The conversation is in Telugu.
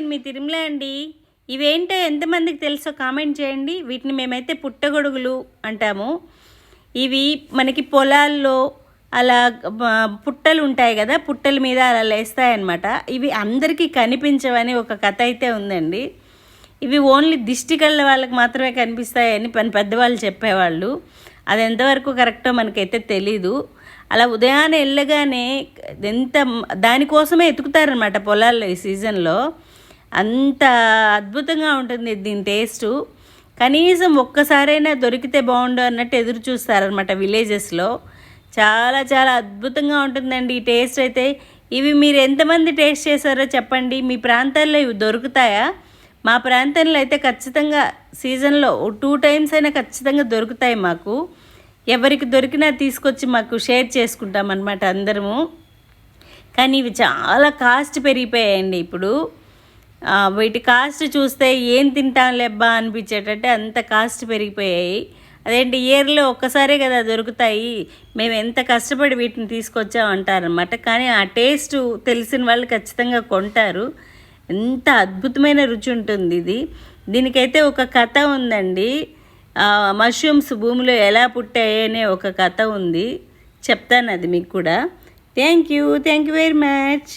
నేను మీ తిరుమల అండి. ఇవేంటో ఎంతమందికి తెలుసో కామెంట్ చేయండి. వీటిని మేమైతే పుట్టగొడుగులు అంటాము. ఇవి మనకి పొలాల్లో అలా పుట్టలు ఉంటాయి కదా పుట్టల మీద అలా లేస్తాయన్నమాట. ఇవి అందరికీ కనిపించవని ఒక కథ అయితే ఉందండి. ఇవి ఓన్లీ దిష్టి కళ్ళ వాళ్ళకి మాత్రమే కనిపిస్తాయని పని పెద్దవాళ్ళు చెప్పేవాళ్ళు. అది ఎంతవరకు కరెక్టో మనకైతే తెలీదు. అలా ఉదయాన్నే వెళ్ళగానే ఎంత దానికోసమే ఎతుకుతారనమాట పొలాల్లో ఈ సీజన్లో. అంత అద్భుతంగా ఉంటుంది దీని టేస్టు. కనీసం ఒక్కసారైనా దొరికితే బాగుండు అన్నట్టు ఎదురు చూస్తారనమాట విలేజెస్లో. చాలా చాలా అద్భుతంగా ఉంటుందండి ఈ టేస్ట్ అయితే. ఇవి మీరు ఎంతమంది టేస్ట్ చేశారో చెప్పండి. మీ ప్రాంతాల్లో ఇవి దొరుకుతాయా? మా ప్రాంతంలో అయితే ఖచ్చితంగా సీజన్లో టూ టైమ్స్ అయినా ఖచ్చితంగా దొరుకుతాయి మాకు. ఎవరికి దొరికినా తీసుకొచ్చి మాకు షేర్ చేసుకుంటాం అనమాట అందరము. కానీ ఇవి చాలా కాస్ట్ పెరిగిపోయాయండి ఇప్పుడు. వీటి కాస్ట్ చూస్తే ఏం తింటాం లెబ్బా అనిపించేటట్టు అంత కాస్ట్ పెరిగిపోయాయి. అదేంటి ఇయర్లో ఒక్కసారే కదా దొరుకుతాయి. మేము ఎంత కష్టపడి వీటిని తీసుకొచ్చాం అంటారనమాట కానీ ఆ టేస్ట్ తెలిసిన వాళ్ళు ఖచ్చితంగా కొంటారు. ఎంత అద్భుతమైన రుచి ఉంటుంది ఇది. దీనికైతే ఒక కథ ఉందండి. మష్రూమ్స్ భూమిలో ఎలా పుట్టాయనే ఒక కథ ఉంది. చెప్తాను అది మీకు కూడా. Thank you thank you very much.